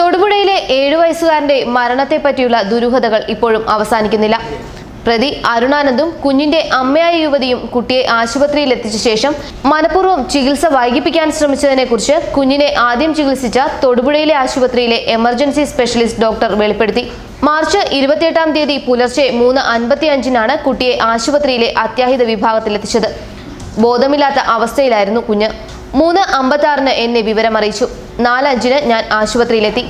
തൊടുപുഴയിലെ ഏഴു വയസ്സുകാരന്റെ മരണത്തെ പറ്റിയുള്ള ദുരൂഹതകൾ ഇപ്പോഴും അവസാനിക്കുന്നില്ല. പ്രതി അരുണാനന്ദും കുഞ്ഞിന്റെ അമ്മയായ യുവതിയും കുട്ടിയെ ആശുപത്രിയിൽ എത്തിച്ച ശേഷം മനഃപൂർവം ചികിത്സ വൈകിപ്പിക്കാൻ ശ്രമിച്ചതിനെ കുറിച്ച് കുഞ്ഞിനെ ആദ്യം ചികിത്സിച്ച തൊടുപുഴയിലെ ആശുപത്രിയിലെ എമർജൻസി സ്പെഷ്യലിസ്റ്റ് ഡോക്ടർ വെളിപ്പെടുത്തി. മാർച്ച് ഇരുപത്തിയെട്ടാം തീയതി പുലർച്ചെ മൂന്ന് അൻപത്തി അഞ്ചിനാണ് കുട്ടിയെ ആശുപത്രിയിലെ അത്യാഹിത വിഭാഗത്തിലെത്തിച്ചത്. ബോധമില്ലാത്ത അവസ്ഥയിലായിരുന്നു കുഞ്ഞ്. മൂന്ന് അമ്പത്തി ആറിന് എന്നെ വിവരം അറിയിച്ചു നാലഞ്ചിന് ഞാൻ ആശുപത്രിയിലെത്തി.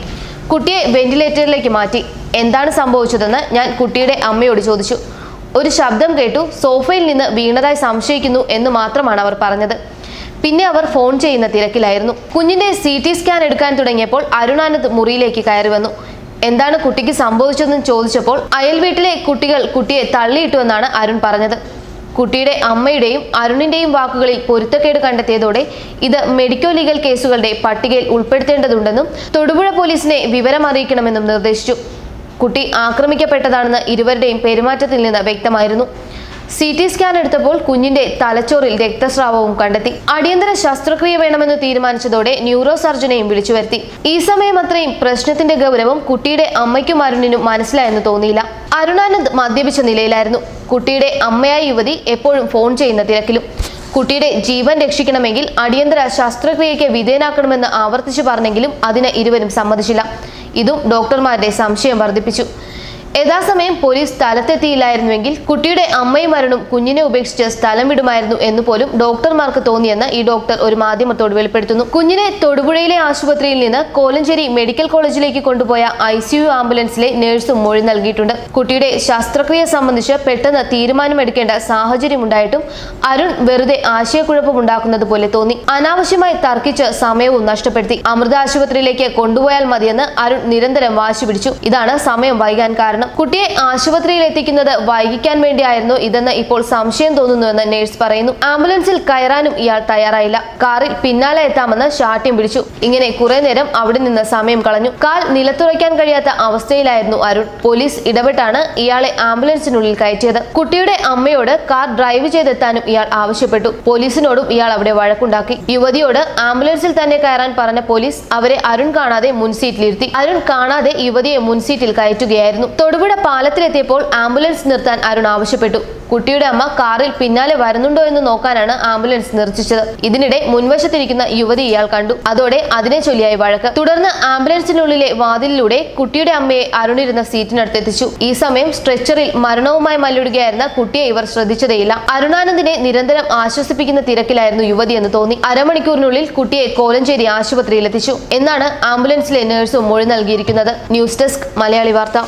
കുട്ടിയെ വെന്റിലേറ്ററിലേക്ക് മാറ്റി. എന്താണ് സംഭവിച്ചതെന്ന് ഞാൻ കുട്ടിയുടെ അമ്മയോട് ചോദിച്ചു. ഒരു ശബ്ദം കേട്ടു. സോഫയിൽ നിന്ന് വീണതായി സംശയിക്കുന്നു എന്ന് മാത്രമാണ് അവർ പറഞ്ഞത്. പിന്നെ അവർ ഫോൺ ചെയ്യുന്ന തിരക്കിലായിരുന്നു. കുഞ്ഞിന്റെ സി ടി സ്കാൻ എടുക്കാൻ തുടങ്ങിയപ്പോൾ അരുണാനന്ദ് മുറിയിലേക്ക് കയറി വന്നു. എന്താണ് കുട്ടിക്ക് സംഭവിച്ചതെന്ന് ചോദിച്ചപ്പോൾ അയൽ വീട്ടിലെ കുട്ടികൾ കുട്ടിയെ തള്ളിയിട്ടുവെന്നാണ് അരുൺ പറഞ്ഞത്. കുട്ടിയുടെ അമ്മയുടെയും അരുണിന്റെയും വാക്കുകളിൽ പൊരുത്തക്കേട് കണ്ടെത്തിയതോടെ ഇത് മെഡിക്കോ ലീഗൽ കേസുകളുടെ പട്ടികയിൽ ഉൾപ്പെടുത്തേണ്ടതുണ്ടെന്നും തൊടുപുഴ പോലീസിനെ വിവരം അറിയിക്കണമെന്നും നിർദ്ദേശിച്ചു. കുട്ടി ആക്രമിക്കപ്പെട്ടതാണെന്ന് ഇരുവരുടെയും പെരുമാറ്റത്തിൽ നിന്ന് വ്യക്തമായിരുന്നു. സി ടി സ്കാൻ എടുത്തപ്പോൾ കുഞ്ഞിന്റെ തലച്ചോറിൽ രക്തസ്രാവവും കണ്ടെത്തി. അടിയന്തര ശസ്ത്രക്രിയ വേണമെന്ന് തീരുമാനിച്ചതോടെ ന്യൂറോ സർജനെയും വിളിച്ചു വരുത്തി. ഈ സമയം അത്രയും പ്രശ്നത്തിന്റെ ഗൗരവം കുട്ടിയുടെ അമ്മയ്ക്കും അരുണിനും മനസ്സിലായെന്ന് തോന്നിയില്ല. അരുണാനന്ദ് മദ്യപിച്ച നിലയിലായിരുന്നു. കുട്ടിയുടെ അമ്മയായ യുവതി എപ്പോഴും ഫോൺ ചെയ്യുന്ന തിരക്കിലും. കുട്ടിയുടെ ജീവൻ രക്ഷിക്കണമെങ്കിൽ അടിയന്തര ശസ്ത്രക്രിയയ്ക്ക് വിധേയനാക്കണമെന്ന് ആവർത്തിച്ചു പറഞ്ഞെങ്കിലും അതിന് ഇരുവരും സമ്മതിച്ചില്ല. ഇതും ഡോക്ടർമാരുടെ സംശയം വർദ്ധിപ്പിച്ചു. യഥാസമയം പോലീസ് സ്ഥലത്തെത്തിയില്ലായിരുന്നുവെങ്കിൽ കുട്ടിയുടെ അമ്മയും മരണും കുഞ്ഞിനെ ഉപേക്ഷിച്ച് സ്ഥലം വിടുമായിരുന്നു എന്ന് പോലും ഡോക്ടർമാർക്ക് തോന്നിയെന്ന് ഈ ഡോക്ടർ ഒരു മാധ്യമത്തോട് വെളിപ്പെടുത്തുന്നു. കുഞ്ഞിനെ തൊടുപുഴയിലെ ആശുപത്രിയിൽ നിന്ന് കോലഞ്ചേരി മെഡിക്കൽ കോളേജിലേക്ക് കൊണ്ടുപോയ ഐ ആംബുലൻസിലെ നഴ്സും മൊഴി നൽകിയിട്ടുണ്ട്. കുട്ടിയുടെ ശസ്ത്രക്രിയ സംബന്ധിച്ച് പെട്ടെന്ന് തീരുമാനമെടുക്കേണ്ട സാഹചര്യമുണ്ടായിട്ടും അരുൺ വെറുതെ ആശയക്കുഴപ്പമുണ്ടാക്കുന്നത് പോലെ തോന്നി. അനാവശ്യമായി തർക്കിച്ച് സമയവും നഷ്ടപ്പെടുത്തി. അമൃത ആശുപത്രിയിലേക്ക് കൊണ്ടുപോയാൽ മതിയെന്ന് അരുൺ നിരന്തരം വാശി ഇതാണ് സമയം വൈകാൻ കാരണം കുട്ടിയെ ആശുപത്രിയിൽ എത്തിക്കുന്നത് വൈകിക്കാൻ വേണ്ടിയായിരുന്നു ഇതെന്ന് ഇപ്പോൾ സംശയം തോന്നുന്നുവെന്ന് നേഴ്സ് പറയുന്നു. ആംബുലൻസിൽ കയറാനും ഇയാൾ തയ്യാറായില്ല. കാറിൽ പിന്നാലെ എത്താമെന്ന് ശാഠ്യം പിടിച്ചു ഇങ്ങനെ കുറെ നേരം അവിടെ നിന്ന് സമയം കളഞ്ഞു. കാൽ നിലത്തുറയ്ക്കാൻ കഴിയാത്ത അവസ്ഥയിലായിരുന്നു അരുൺ. പോലീസ് ഇടപെട്ടാണ് ഇയാളെ ആംബുലൻസിനുള്ളിൽ കയറ്റിയത്. കുട്ടിയുടെ അമ്മയോട് കാർ ഡ്രൈവ് ചെയ്തെത്താനും ഇയാൾ ആവശ്യപ്പെട്ടു. പോലീസിനോടും ഇയാൾ അവിടെ വഴക്കുണ്ടാക്കി. യുവതിയോട് ആംബുലൻസിൽ തന്നെ കയറാൻ പറഞ്ഞ പോലീസ് അവരെ അരുൺ കാണാതെ മുൻസീറ്റിലിരുത്തി. അരുൺ കാണാതെ യുവതിയെ മുൻസീറ്റിൽ കയറ്റുകയായിരുന്നു. തൊടുപുഴ പാലത്തിലെത്തിയപ്പോൾ ആംബുലൻസ് നിർത്താൻ അരുൺ ആവശ്യപ്പെട്ടു. കുട്ടിയുടെ അമ്മ കാറിൽ പിന്നാലെ വരുന്നുണ്ടോ എന്ന് നോക്കാനാണ് ആംബുലൻസ് നിർത്തിച്ചത് ഇതിനിടെ മുൻവശത്തിരിക്കുന്ന യുവതി ഇയാൾ കണ്ടു. അതോടെ അതിനെ ചൊല്ലിയായി വഴക്ക്. തുടർന്ന് ആംബുലൻസിനുള്ളിലെ വാതിലിലൂടെ കുട്ടിയുടെ അമ്മയെ അരുണിരുന്ന സീറ്റിനടുത്ത് എത്തിച്ചു. ഈ സമയം സ്ട്രെച്ചറിൽ മരണവുമായി മല്ലിടുകയായിരുന്ന കുട്ടിയെ ഇവർ ശ്രദ്ധിച്ചതേയില്ല. അരുണാനന്ദിനെ നിരന്തരം ആശ്വസിപ്പിക്കുന്ന തിരക്കിലായിരുന്നു യുവതി എന്ന് തോന്നി. അരമണിക്കൂറിനുള്ളിൽ കുട്ടിയെ കോലഞ്ചേരി ആശുപത്രിയിൽ എത്തിച്ചു എന്നാണ് ആംബുലൻസിലെ നഴ്സും മൊഴി നൽകിയിരിക്കുന്നത്. ന്യൂസ് ഡെസ്ക് മലയാളി വാർത്ത.